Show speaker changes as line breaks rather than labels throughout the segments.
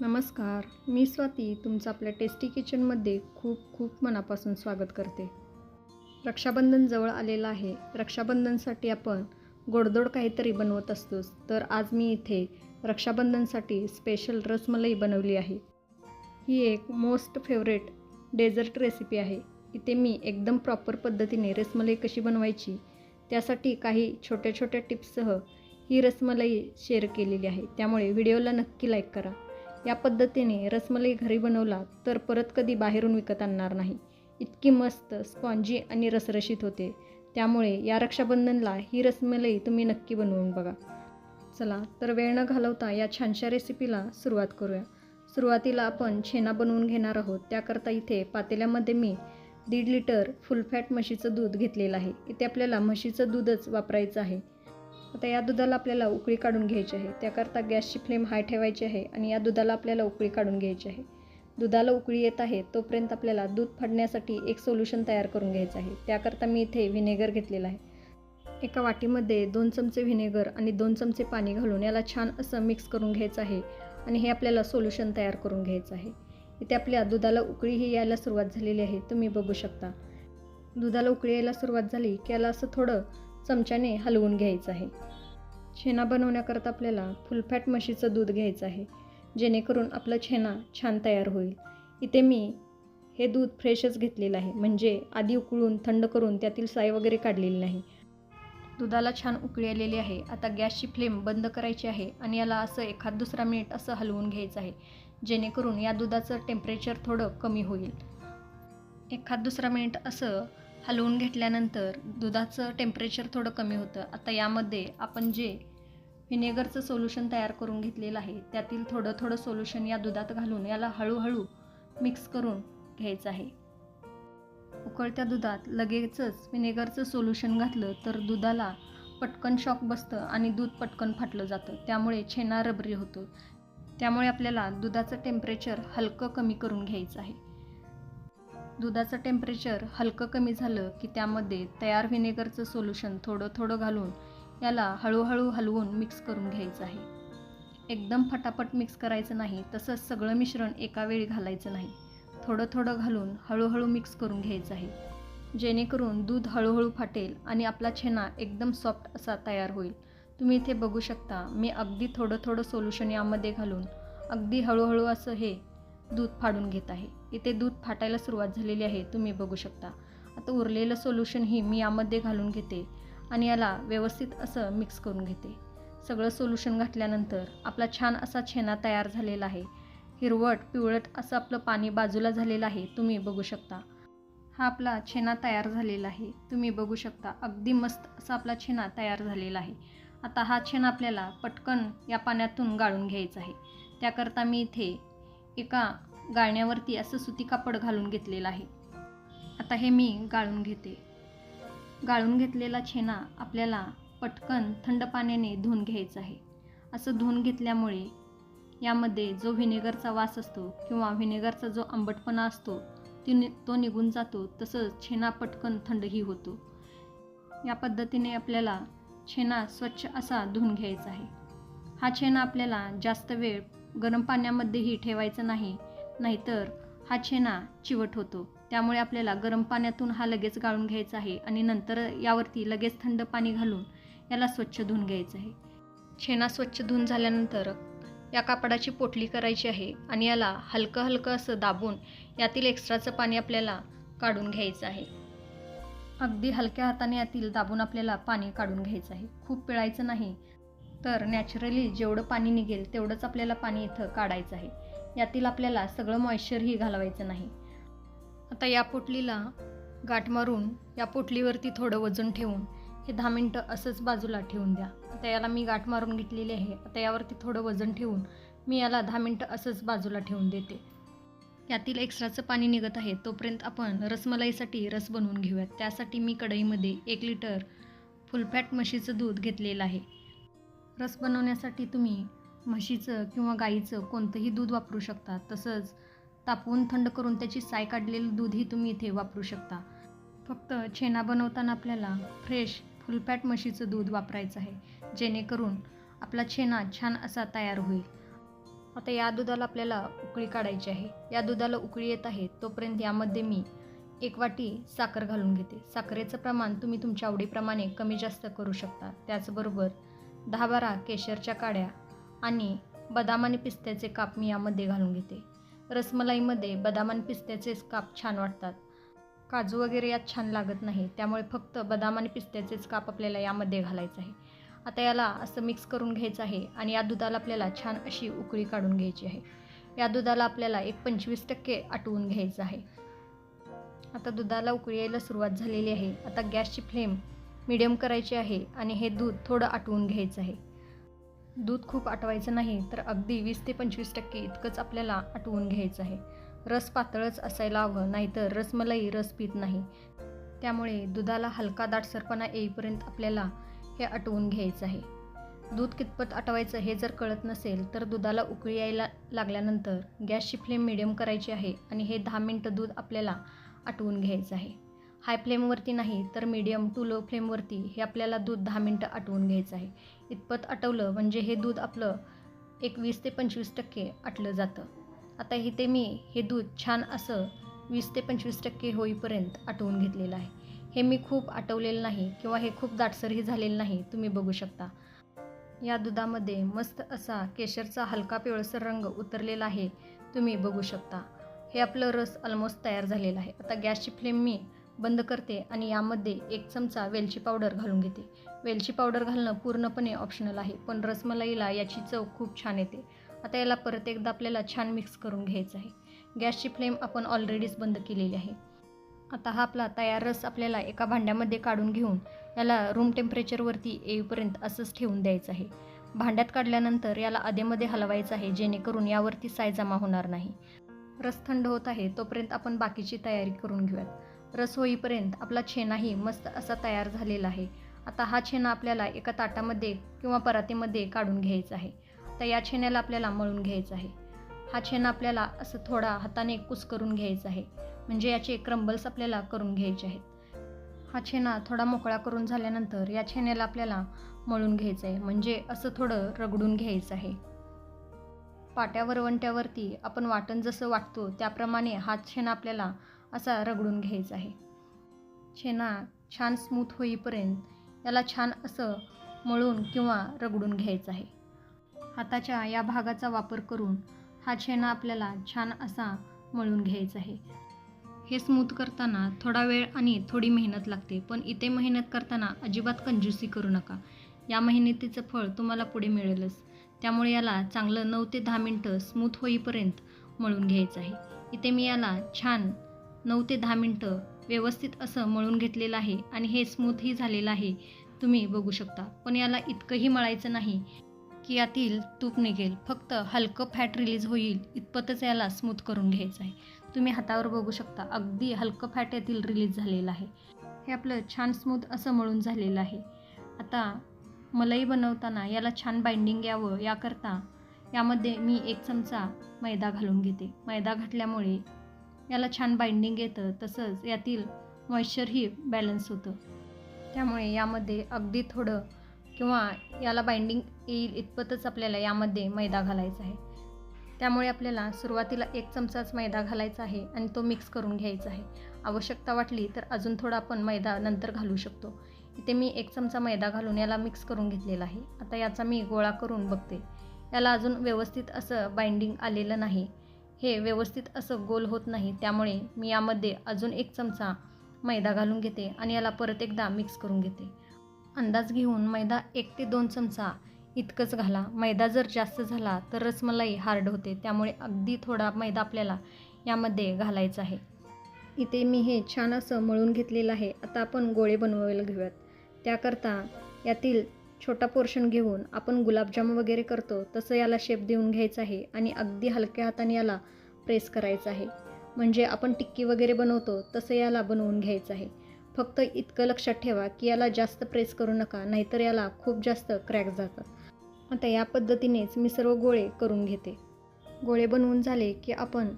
नमस्कार मी स्वाती तुमचं आपल्या टेस्टी किचनमध्ये खूप खूप मनापासून स्वागत करते. रक्षाबंधन जवळ आलेलं आहे. रक्षाबंधनसाठी आपण गोडदोड काहीतरी बनवत असतोच. तर आज मी इथे रक्षाबंधनसाठी स्पेशल रसमलाई बनवली आहे. ही एक मोस्ट फेवरेट डेझर्ट रेसिपी आहे. इथे मी एकदम प्रॉपर पद्धतीने रसमलाई कशी बनवायची त्यासाठी काही छोट्या छोट्या टिप्ससह ही रसमलाई शेअर केलेली आहे. त्यामुळे व्हिडिओला नक्की लाईक करा. या पद्धतीने रसमलाई घरी बनवला तर परत कधी बाहेरून विकत आणणार नाही. इतकी मस्त स्पॉन्जी आणि रसरशीत होते. त्यामुळे या रक्षाबंधनला ही रसमलाई तुम्ही नक्की बनवून बघा. चला तर वेळ न घालवता या छानशा रेसिपीला सुरुवात करूया. सुरुवातीला आपण छेना बनवून घेणार आहोत. त्याकरता इथे पातेल्यामध्ये मी दीड लिटर फुल फॅट म्हशीचं दूध घेतलेलं आहे. इथे आपल्याला म्हशीचं दूधच वापरायचं आहे. आता या दुधाला आपल्याला उकळी काढून घ्यायची आहे. त्याकरता गॅसची फ्लेम हाय ठेवायची आहे आणि या दुधाला आपल्याला उकळी काढून घ्यायची आहे. दुधाला उकळी येत आहे तोपर्यंत आपल्याला दूध फाडण्यासाठी एक सोल्युशन तयार करून घ्यायचं आहे. त्याकरता मी इथे व्हिनेगर घेतलेला आहे. एका वाटीमध्ये दोन चमचे व्हिनेगर आणि दोन चमचे पाणी घालून याला छान असं मिक्स करून घ्यायचं आहे आणि हे आपल्याला सोल्युशन तयार करून घ्यायचं आहे. इथे आपल्या दुधाला उकळीही यायला सुरुवात झालेली आहे. तुम्ही बघू शकता. दुधाला उकळी यायला सुरुवात झाली की याला असं थोडं चमच्याने हलवून घ्यायचं आहे. छेना बनवण्याकरता आपल्याला फुलफॅट म्हशीचं दूध घ्यायचं आहे जेणेकरून आपला छेना छान तयार होईल. इथे मी हे दूध फ्रेशच घेतलेलं आहे म्हणजे आधी उकळून थंड करून त्यातील साय वगैरे काढलेली नाही. दुधाला छान उकळी आलेली आहे. आता गॅसची फ्लेम बंद करायची आहे आणि याला असं एखाद दुसरा मिनिट असं हलवून घ्यायचं आहे जेणेकरून या दुधाचं टेम्परेचर थोडं कमी होईल. एखाद दुसरा मिनिट असं हलवून घेतल्यानंतर दुधाचं टेम्परेचर थोडं कमी होतं. आता यामध्ये आपण जे व्हिनेगरचं सोल्युशन तयार करून घेतलेलं आहे त्यातील थोडं थोडं सोल्युशन या दुधात घालून याला हळूहळू मिक्स करून घ्यायचं आहे. उकळत्या दुधात लगेचच व्हिनेगरचं सोल्युशन घातलं तर दुधाला पटकन शॉक बसतं आणि दूध पटकन फाटलं जातं. त्यामुळे छेना रबरी होतो. त्यामुळे आपल्याला दुधाचं टेम्परेचर हलकं कमी करून घ्यायचं आहे. दुधाचं टेम्परेचर हलकं कमी झालं की त्यामध्ये तयार व्हिनेगरचं सोल्युशन थोडं थोडं घालून याला हळूहळू हलवून मिक्स करून घ्यायचं आहे. एकदम फटाफट मिक्स करायचं नाही तसंच सगळं मिश्रण एका वेळी घालायचं नाही. थोडं थोडं घालून हळूहळू मिक्स करून घ्यायचं आहे. जेणेकरून दूध हळूहळू फाटेल आणि आपला छेना एकदम सॉफ्ट असा तयार होईल. तुम्ही इथे बघू शकता मी अगदी थोडं थोडं सोल्युशन यामध्ये घालून अगदी हळूहळू असं हे दूध फाडून घेत आहे. इथे दूध फाटायला सुरुवात झालेली आहे तुम्ही बघू शकता. आता उरलेलं सोल्युशन ही मी यामध्ये घालून घेते आणि याला व्यवस्थित असं मिक्स करून घेते. सगळं सोल्युशन घातल्यानंतर आपला छान असा छेना तयार झालेला आहे. हिरवट पिवळट असं आपलं पाणी बाजूला झालेलं आहे तुम्ही बघू शकता. हा आपला छेना तयार झालेला आहे तुम्ही बघू शकता. अगदी मस्त असा आपला छेना तयार झालेला आहे. आता हा छेना आपल्याला पटकन या पाण्यातून गाळून घ्यायचा आहे. त्याकरता मी इथे एका गाळण्यावरती असं सुती कापड घालून घेतलेलं आहे. आता हे मी गाळून घेते. गाळून घेतलेला छेना आपल्याला पटकन थंड पाण्याने धुवून घ्यायचं आहे. असं धुवून घेतल्यामुळे यामध्ये जो व्हिनेगरचा वास असतो किंवा व्हिनेगरचा जो आंबटपणा असतो ती नि तो निघून जातो तसंच छेना पटकन थंडही होतो. या पद्धतीने आपल्याला छेना स्वच्छ असा धुवून घ्यायचा आहे. हा छेना आपल्याला जास्त वेळ गरम पाण्यामध्येही ठेवायचं नाही. नाहीतर हा छेना चिवट होतो. त्यामुळे आपल्याला गरम पाण्यातून हा लगेच गाळून घ्यायचा आहे आणि नंतर यावरती लगेच थंड पाणी घालून याला स्वच्छ धुवून घ्यायचं आहे. छेना स्वच्छ धुवून झाल्यानंतर या कापडाची पोटली करायची आहे आणि याला हलकं हलकं असं दाबून यातील एक्स्ट्राचं पाणी आपल्याला काढून घ्यायचं आहे. अगदी हलक्या हाताने यातील दाबून आपल्याला पाणी काढून घ्यायचं आहे. खूप पिळायचं नाही. तर नॅचरली जेवढं पाणी निघेल तेवढंच आपल्याला पाणी इथं काढायचं आहे. यातील आपल्याला सगळं मॉइश्चरही घालवायचं नाही. आता या पोटलीला गाठ मारून या पोटलीवरती थोडं वजन ठेवून हे दहा मिनटं असंच बाजूला ठेवून द्या. आता याला मी गाठ मारून घेतलेली आहे. आता यावरती थोडं वजन ठेवून मी याला दहा मिनटं असंच बाजूला ठेवून देते. यातील एक्स्ट्राचं पाणी निघत आहे तोपर्यंत आपण रसमलाईसाठी रस बनवून घेऊयात. त्यासाठी मी कढईमध्ये एक लिटर फुलफॅट म्हशीचं दूध घेतलेलं आहे. रस बनवण्यासाठी तुम्ही म्हशीचं किंवा गाईचं कोणतंही दूध वापरू शकता. तसंच तापवून थंड करून त्याची साय काढलेलं दूधही तुम्ही इथे वापरू शकता. फक्त छेना बनवताना आपल्याला फ्रेश फुलफॅट म्हशीचं दूध वापरायचं आहे. जेणेकरून आपला छेना छान असा तयार होईल. आता या दुधाला आपल्याला उकळी काढायची आहे. या दुधाला उकळी येत आहे तोपर्यंत यामध्ये मी एक वाटी साखर घालून घेते. साखरेचं प्रमाण तुम्ही तुमच्या आवडीप्रमाणे कमी जास्त करू शकता. त्याचबरोबर दहा बारा केशरच्या काड्या आणि बदाम आणि पिस्त्याचे काप मी यामध्ये घालून घेते. रसमलाईमध्ये बदाम आणि पिस्त्याचेच काप छान वाटतात. काजू वगैरे यात छान लागत नाही त्यामुळे फक्त बदाम आणि पिस्त्याचेच काप आपल्याला यामध्ये घालायचं आहे. आता याला असं मिक्स करून घ्यायचं आहे आणि या दुधाला आपल्याला छान अशी उकळी काढून घ्यायची आहे. या दुधाला आपल्याला एक पंचवीस टक्के आटवून घ्यायचं आहे. आता दुधाला उकळी यायला सुरुवात झालेली आहे. आता गॅसची फ्लेम मिडियम करायची आहे आणि हे दूध थोडं आटवून घ्यायचं आहे. दूध खूप आटवायचं नाही तर अगदी वीस ते पंचवीस टक्के इतकंच आपल्याला आटवून घ्यायचं आहे. रस पातळच असायला हवं नाहीतर रसमलाई रस पित नाही. त्यामुळे दुधाला हलका दाटसरपणा येईपर्यंत आपल्याला हे आटवून घ्यायचं आहे. दूध कितपत आटवायचं हे जर कळत नसेल तर दुधाला उकळी यायला लागल्यानंतर गॅसची फ्लेम मिडियम करायची आहे आणि हे दहा मिनटं दूध आपल्याला आटवून घ्यायचं आहे. हाय फ्लेमवरती नाही तर मीडियम टू लो फ्लेमवरती हे आपल्याला दूध दहा मिनटं आटवून घ्यायचं आहे. इतपत आटवलं म्हणजे हे दूध आपलं एक वीस ते पंचवीस टक्के आटलं जातं. आता इथे मी हे दूध छान असं वीस ते पंचवीस टक्के होईपर्यंत आटवून घेतलेलं आहे. हे मी खूप आटवलेलं नाही किंवा हे खूप दाटसरही झालेलं नाही तुम्ही बघू शकता. या दुधामध्ये मस्त असा केशरचा हलका पिवळसर रंग उतरलेला आहे तुम्ही बघू शकता. हे आपलं रस ऑलमोस्ट तयार झालेलं आहे. आता गॅसची फ्लेम मी बंद करते आणि यामध्ये एक चमचा वेलची पावडर घालून घेते. वेलची पावडर घालणं पूर्णपणे ऑप्शनल आहे पण रसमलाईला याची चव खूप छान येते. आता याला परत एकदा आपल्याला छान मिक्स करून घ्यायचं आहे. गॅसची फ्लेम आपण ऑलरेडीच बंद केलेली आहे. आता हा आपला तयार रस आपल्याला एका भांड्यामध्ये काढून घेऊन याला रूम टेम्परेचरवरती येईपर्यंत असंच ठेवून द्यायचं आहे. भांड्यात काढल्यानंतर याला अधेमध्ये हलवायचं आहे जेणेकरून यावरती साय जमा होणार नाही. रस थंड होत आहे तोपर्यंत आपण बाकीची तयारी करून घेऊयात. रस होईपर्यंत आपला छेनाही मस्त असा तयार झालेला आहे. आता हा छेना आपल्याला एका ताटामध्ये किंवा परातीमध्ये काढून घ्यायचा आहे. तर या छेन्याला आपल्याला मळून घ्यायचं आहे. हा छेना आपल्याला असं थोडा हाताने कुस करून घ्यायचा आहे. म्हणजे याचे क्रंबल्स आपल्याला करून घ्यायचे आहेत. हा छेना थोडा मोकळा करून झाल्यानंतर या छेन्याला आपल्याला मळून घ्यायचं आहे. म्हणजे असं थोडं रगडून घ्यायचं आहे. पाट्यावर वंट्यावरती आपण वाटण जसं वाटतो त्याप्रमाणे हा छेना आपल्याला असा रगडून घ्यायचा आहे. छेना छान स्मूथ होईपर्यंत याला छान असं मळून किंवा रगडून घ्यायचं आहे. हाताच्या या भागाचा वापर करून हा छेना आपल्याला छान असा मळून घ्यायचा आहे. हे स्मूथ करताना थोडा वेळ आणि थोडी मेहनत लागते पण इथे मेहनत करताना अजिबात कंजूसी करू नका. या मेहनतीचं फळ तुम्हाला पुढे मिळेलच. त्यामुळे याला चांगलं नऊ ते दहा मिनटं स्मूथ होईपर्यंत मळून घ्यायचं आहे. इथे मी याला छान नऊ ते दहा मिनटं व्यवस्थित असं मळून घेतलेलं आहे आणि हे स्मूथही झालेलं आहे. तुम्ही बघू शकता. पण याला इतकंही मळायचं नाही की यातील तूप निघेल. फक्त हलकं फॅट रिलीज होईल इतपतच याला स्मूथ करून घ्यायचं आहे. तुम्ही हातावर बघू शकता. अगदी हलकं फॅट यातील रिलीज झालेलं आहे. हे आपलं छान स्मूथ असं मळून झालेलं आहे. आता मलाई बनवताना याला छान बाइंडिंग यावं याकरता यामध्ये मी एक चमचा मैदा घालून घेते. मैदा घातल्यामुळे याला छान बाइंडिंग येतं. तसंच यातील मॉइश्चरही बॅलन्स होतं. त्यामुळे यामध्ये अगदी थोडं किंवा याला बाइंडिंग येईल इतपतच आपल्याला यामध्ये मैदा घालायचा आहे. त्यामुळे आपल्याला सुरुवातीला एक चमचाच मैदा घालायचा आहे आणि तो मिक्स करून घ्यायचा आहे. आवश्यकता वाटली तर अजून थोडा आपण मैदा नंतर घालू शकतो. इथे मी एक चमचा मैदा घालून याला मिक्स करून घेतलेला आहे. आता याचा मी गोळा करून बघते. याला अजून व्यवस्थित असं बाइंडिंग आलेलं नाही. हे व्यवस्थित असं गोल होत नाही. त्यामुळे मी यामध्ये अजून एक चमचा मैदा घालून घेते आणि याला परत एकदा मिक्स करून घेते. अंदाज घेऊन मैदा एक ते दोन चमचा इतकंच घाला. मैदा जर जास्त झाला तर रसमलाई हार्ड होते. त्यामुळे अगदी थोडा मैदा आपल्याला यामध्ये घालायचा आहे. इथे मी हे छान असं मळून घेतलेलं आहे. आता आपण गोळे बनवायला घेऊयात. त्याकरता यातील छोटा पोर्शन घेऊन आपण गुलाबजाम वगैरे करतो तसं याला शेप देऊन घ्यायचं आहे आणि अगदी हलक्या हाताने याला प्रेस करायचं आहे. म्हणजे आपण टिक्की वगैरे बनवतो तसं याला बनवून घ्यायचं आहे. फक्त इतकं लक्षात ठेवा की याला जास्त प्रेस करू नका नाहीतर याला खूप जास्त क्रॅक जातात. आता या पद्धतीनेच मी सर्व गोळे करून घेते. गोळे बनवून झाले की आपण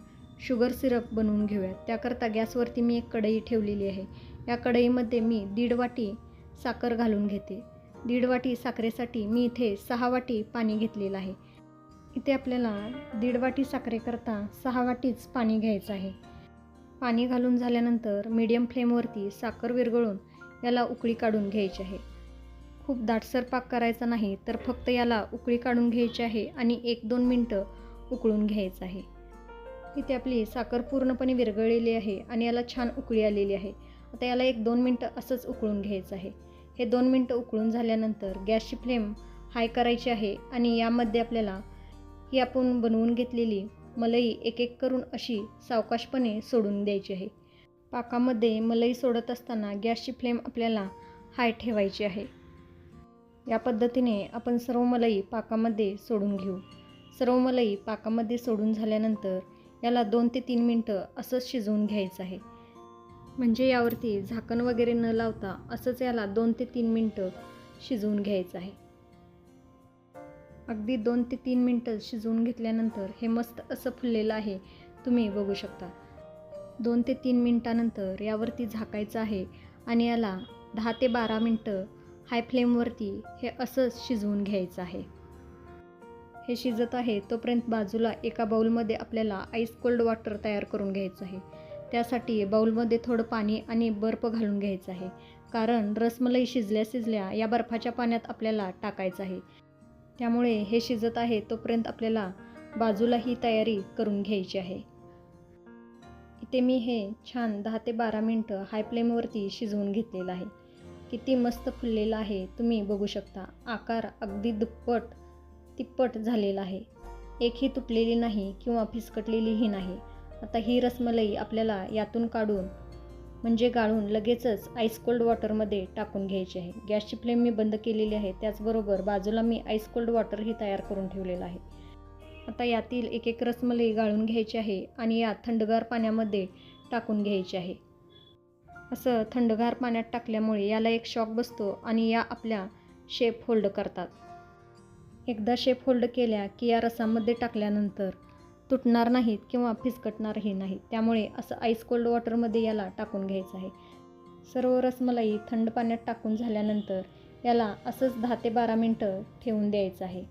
शुगर सिरप बनवून घेऊयात. त्याकरता गॅसवरती मी एक कढई ठेवलेली आहे. या कढईमध्ये मी दीड वाटी साखर घालून घेते. दीड वाटी साखरेसाठी मी इथे सहा वाटी पाणी घेतलेलं आहे. इथे आपल्याला दीड वाटी साखरेकरता सहा वाटीच पाणी घ्यायचं आहे. पाणी घालून झाल्यानंतर मीडियम फ्लेमवरती साखर विरघळून याला उकळी काढून घ्यायची आहे. खूप दाटसर पाक करायचा नाही तर फक्त याला उकळी काढून घ्यायची आहे आणि एक दोन मिनटं उकळून घ्यायचं आहे. इथे आपली साखर पूर्णपणे विरघळलेली आहे आणि याला छान उकळी आलेली आहे. आता याला एक दोन मिनटं असंच उकळून घ्यायचं आहे. हे दोन मिनटं उकळून झाल्यानंतर गॅसची फ्लेम हाय करायची आहे आणि यामध्ये आपल्याला ही आपण बनवून घेतलेली मलई एक एक करून अशी सावकाशपणे सोडून द्यायची आहे. पाकामध्ये मलई सोडत असताना गॅसची फ्लेम आपल्याला हाय ठेवायची आहे. या पद्धतीने आपण सर्व मलई पाकामध्ये सोडून घेऊ. सर्व मलई पाकामध्ये सोडून झाल्यानंतर याला दोन ते तीन मिनटं असंच शिजवून घ्यायचं आहे. म्हणजे यावरती झाकण वगैरे न लावता असंच याला दोन ते तीन मिनटं शिजवून घ्यायचं आहे. अगदी दोन ते तीन मिनटं शिजवून घेतल्यानंतर हे मस्त असं फुललेलं आहे तुम्ही बघू शकता. दोन ते तीन मिनटानंतर यावरती झाकायचं आहे आणि याला दहा ते बारा मिनटं हाय फ्लेमवरती हे असंच शिजवून घ्यायचं आहे. हे शिजत आहे तोपर्यंत बाजूला एका बाऊलमध्ये आपल्याला आईस कोल्ड वॉटर तयार करून घ्यायचं आहे. त्यासाठी बाऊलमध्ये थोडं पाणी आणि बर्फ घालून घ्यायचं आहे. कारण रसमलाई शिजल्या शिजल्या या बर्फाच्या पाण्यात आपल्याला टाकायचं आहे. त्यामुळे हे शिजत आहे तोपर्यंत आपल्याला बाजूला ही तयारी करून घ्यायची आहे. इथे मी हे छान दहा ते बारा मिनटं हाय फ्लेमवरती शिजवून घेतलेलं आहे. किती मस्त फुललेलं आहे तुम्ही बघू शकता. आकार अगदी दुप्पट तिप्पट झालेला आहे. एकही तुटलेली नाही किंवा फिसकटलेलीही नाही. आता ही रसमलाई आपल्याला यातून काढून म्हणजे गाळून लगेचच आईस कोल्ड वॉटरमध्ये टाकून घ्यायची आहे. गॅसची फ्लेम मी बंद केलेली आहे. त्याचबरोबर बाजूला मी आईस कोल्ड वॉटरही तयार करून ठेवलेलं आहे. आता यातील एक एक रसमलाई गाळून घ्यायची आहे आणि या थंडगार पाण्यामध्ये टाकून घ्यायची आहे. असं थंडगार पाण्यात टाकल्यामुळे याला एक शॉक बसतो आणि या आपल्या शेप होल्ड करतात. एकदा शेप होल्ड केल्या की या रसामध्ये टाकल्यानंतर तुटणार नाहीत किंवा फिसकटणारही नाहीत. त्यामुळे असं आईस कोल्ड वॉटरमध्ये याला टाकून घ्यायचं आहे. सर्व रसमलाई थंड पाण्यात टाकून झाल्यानंतर याला असंच दहा ते बारा मिनटं ठेवून द्यायचं आहे.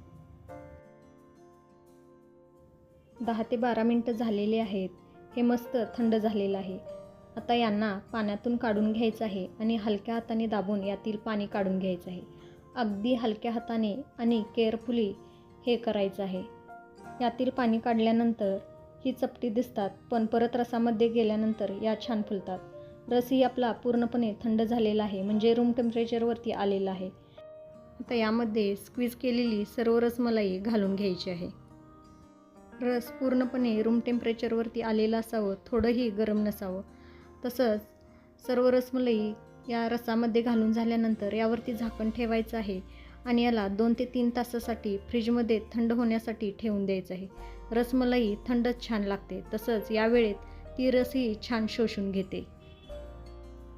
दहा ते बारा मिनटं झालेले आहेत. हे मस्त थंड झालेलं आहे. आता यांना पाण्यातून काढून घ्यायचं आहे आणि हलक्या हाताने दाबून यातील पाणी काढून घ्यायचं आहे. अगदी हलक्या हाताने आणि केअरफुली हे करायचं आहे. यातील पाणी काढल्यानंतर ही चपटी दिसतात पण परत रसामध्ये गेल्यानंतर या छान फुलतात. रसही आपला पूर्णपणे थंड झालेला आहे म्हणजे रूम टेम्परेचरवरती आलेला आहे. आता यामध्ये स्क्वीज केलेली सर्व रसमलाई घालून घ्यायची आहे. रस पूर्णपणे रूम टेम्परेचरवरती आलेलं असावं थोडंही गरम नसावं. तसंच सर्व रसमलाई या रसामध्ये घालून झाल्यानंतर यावरती झाकण ठेवायचं आहे. आणि याला दोन ते तीन तासासाठी फ्रीजमध्ये थंड होण्यासाठी ठेवून द्यायचं आहे. रसमलाई थंडच छान लागते तसंच या वेळेत ती रसही छान शोषून घेते.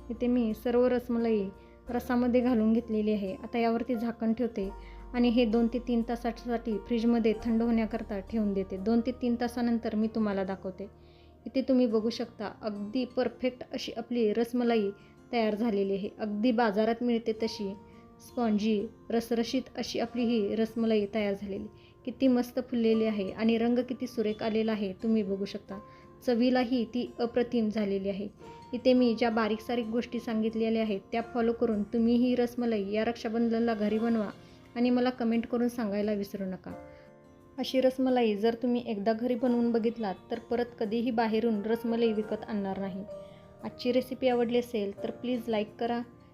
इथे मी सर्व रसमलाई रसामध्ये घालून घेतलेली आहे. आता यावरती झाकण ठेवते आणि हे दोन ते तीन तासासाठी फ्रीजमध्ये थंड होण्याकरता ठेवून देते. दोन ते तीन तासानंतर मी तुम्हाला दाखवते. इथे तुम्ही बघू शकता अगदी परफेक्ट अशी आपली रसमलाई तयार झालेली आहे. अगदी बाजारात मिळते तशी स्पॉन्जी रसरशीत अशी आपली ही रसमलाई तयार झालेली. किती मस्त फुललेली आहे आणि रंग किती सुरेख आलेला आहे तुम्ही बघू शकता. चवीलाही ती अप्रतिम झालेली आहे. इथे मी ज्या बारीक सारीक गोष्टी सांगितलेल्या आहेत त्या फॉलो करून तुम्ही ही रसमलाई या रक्षाबंधनला घरी बनवा आणि मला कमेंट करून सांगायला विसरू नका. अशी रसमलाई जर तुम्ही एकदा घरी बनवून बघितलात तर परत कधीही बाहेरून रसमलाई विकत आणणार नाही. आजची रेसिपी आवडली असेल तर प्लीज लाईक करा.